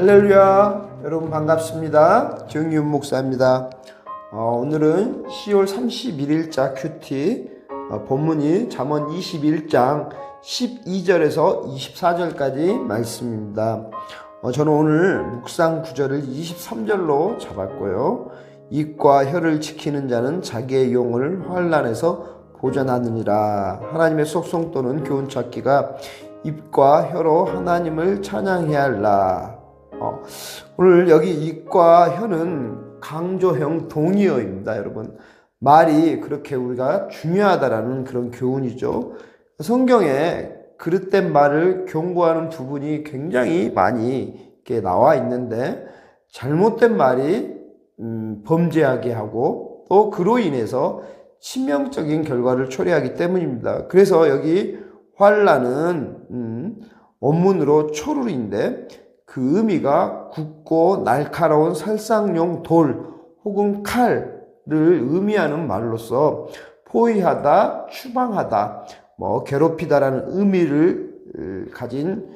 할렐루야. 여러분 반갑습니다. 정윤 목사입니다. 어, 오늘은 10월 31일자 큐티 어, 본문이 잠언 21장 12절에서 24절까지 말씀입니다. 어, 저는 오늘 묵상 구절을 23절로 잡았고요. 입과 혀를 지키는 자는 자기의 용을 환란에서 보전하느니라. 하나님의 속성 또는 교훈 찾기가 입과 혀로 하나님을 찬양해야 할라 어, 오늘 여기 입과 혀는 강조형 동의어입니다, 여러분. 말이 그렇게 우리가 중요하다라는 그런 교훈이죠. 성경에 그릇된 말을 경고하는 부분이 굉장히 많이 이렇게 나와 있는데 잘못된 말이 음, 범죄하게 하고 또 그로 인해서 치명적인 결과를 초래하기 때문입니다. 그래서 여기 환란은 음, 원문으로 초룰인데 그 의미가 굳고 날카로운 살상용 돌 혹은 칼을 의미하는 말로서 포위하다, 추방하다, 뭐 괴롭히다라는 의미를 가진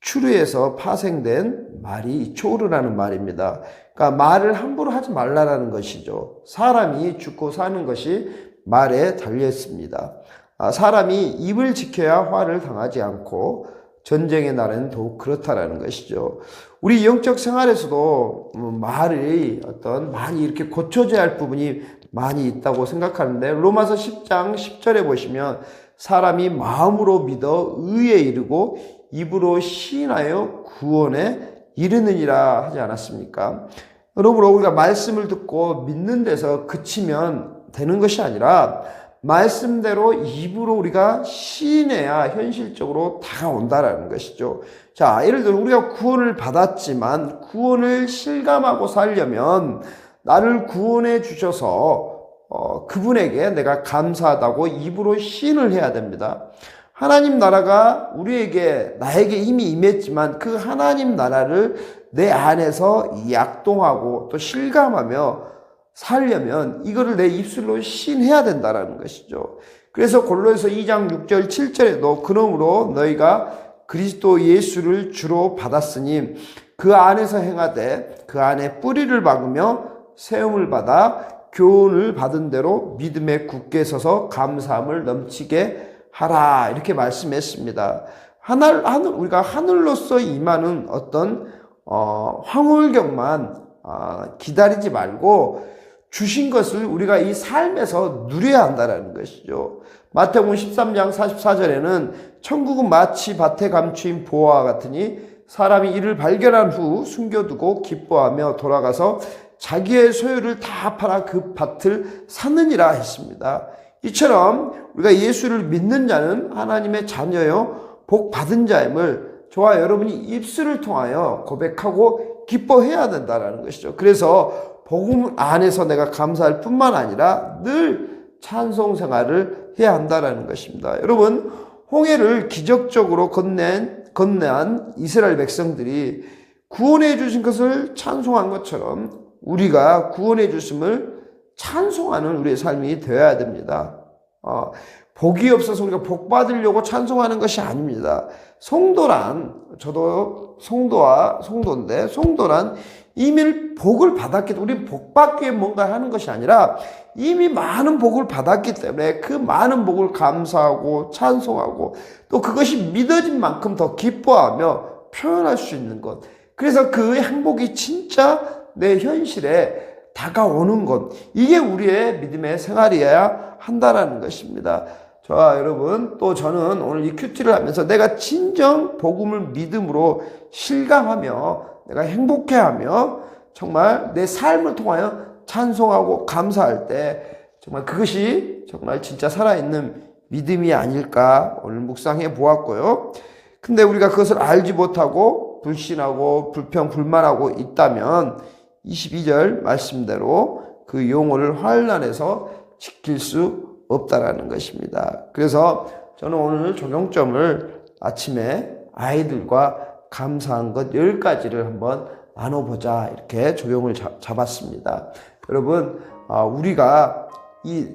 추루에서 파생된 말이 초르라는 말입니다. 그러니까 말을 함부로 하지 말라라는 것이죠. 사람이 죽고 사는 것이 말에 달려 있습니다. 아, 사람이 입을 지켜야 화를 당하지 않고 전쟁의 날에는 더욱 그렇다라는 것이죠. 우리 영적 생활에서도 말이 어떤 많이 이렇게 고쳐져야 할 부분이 많이 있다고 생각하는데 로마서 10장 10절에 보시면 사람이 마음으로 믿어 의에 이르고 입으로 시인하여 구원에 이르느니라 하지 않았습니까? 그러므로 우리가 말씀을 듣고 믿는 데서 그치면 되는 것이 아니라 말씀대로 입으로 우리가 시인해야 현실적으로 다가온다라는 것이죠. 자, 예를 들어 우리가 구원을 받았지만 구원을 실감하고 살려면 나를 구원해 주셔서 어, 그분에게 내가 감사하다고 입으로 시인을 해야 됩니다. 하나님 나라가 우리에게 나에게 이미 임했지만 그 하나님 나라를 내 안에서 약동하고 또 실감하며 살려면 이거를 내 입술로 신해야 된다라는 것이죠. 그래서 골로에서 2장 6절 7절에도 그러므로 너희가 그리스도 예수를 주로 받았으니 그 안에서 행하되 그 안에 뿌리를 박으며 세움을 받아 교훈을 받은 대로 믿음에 굳게 서서 감사함을 넘치게 하라 이렇게 말씀했습니다. 하늘, 하늘 우리가 하늘로서 임하는 어떤 어, 황홀경만 어, 기다리지 말고 주신 것을 우리가 이 삶에서 누려야 한다는 것이죠. 마태복음 13장 44절에는 천국은 마치 밭에 감추인 보화와 같으니 사람이 이를 발견한 후 숨겨두고 기뻐하며 돌아가서 자기의 소유를 다 팔아 그 밭을 사느니라 했습니다. 이처럼 우리가 예수를 믿는 자는 하나님의 자녀요 복 받은 자임을 저와 여러분이 입술을 통하여 고백하고 기뻐해야 된다는 것이죠. 그래서 복음 안에서 내가 감사할 뿐만 아니라 늘 찬송 생활을 해야 한다는 것입니다. 여러분, 홍해를 기적적으로 건넨, 건네한 이스라엘 백성들이 구원해 주신 것을 찬송한 것처럼 우리가 구원해 주심을 찬송하는 우리의 삶이 되어야 됩니다. 어, 복이 없어서 우리가 복 받으려고 찬송하는 것이 아닙니다. 성도란 저도 성도와 성도인데 성도란 이미 복을 받았기 때문에 우리 복 받기 위해 뭔가 하는 것이 아니라 이미 많은 복을 받았기 때문에 그 많은 복을 감사하고 찬송하고 또 그것이 믿어진 만큼 더 기뻐하며 표현할 수 있는 것. 그래서 그 행복이 진짜 내 현실에 다가오는 것. 이게 우리의 믿음의 생활이어야 한다라는 것입니다. 저와 여러분, 또 저는 오늘 이 큐티를 하면서 내가 진정 복음을 믿음으로 실감하며 내가 행복해하며 정말 내 삶을 통하여 찬송하고 감사할 때 정말 그것이 정말 진짜 살아있는 믿음이 아닐까 오늘 묵상해 보았고요. 근데 우리가 그것을 알지 못하고 불신하고 불평, 불만하고 있다면 22절 말씀대로 그 용어를 환란에서 지킬 수 없다라는 것입니다. 그래서 저는 오늘 적용점을 아침에 아이들과 감사한 것 10가지를 한번 나눠보자 이렇게 조용을 잡았습니다. 여러분 아, 우리가 이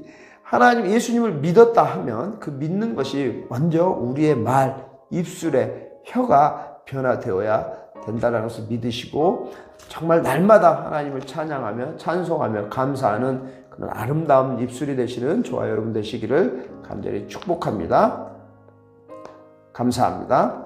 하나님 예수님을 믿었다 하면 그 믿는 것이 먼저 우리의 말, 입술에 혀가 변화되어야 된다는 것을 믿으시고 정말 날마다 하나님을 찬양하며 찬송하며 감사하는 그런 아름다운 입술이 되시는 저와 여러분 되시기를 간절히 축복합니다. 감사합니다.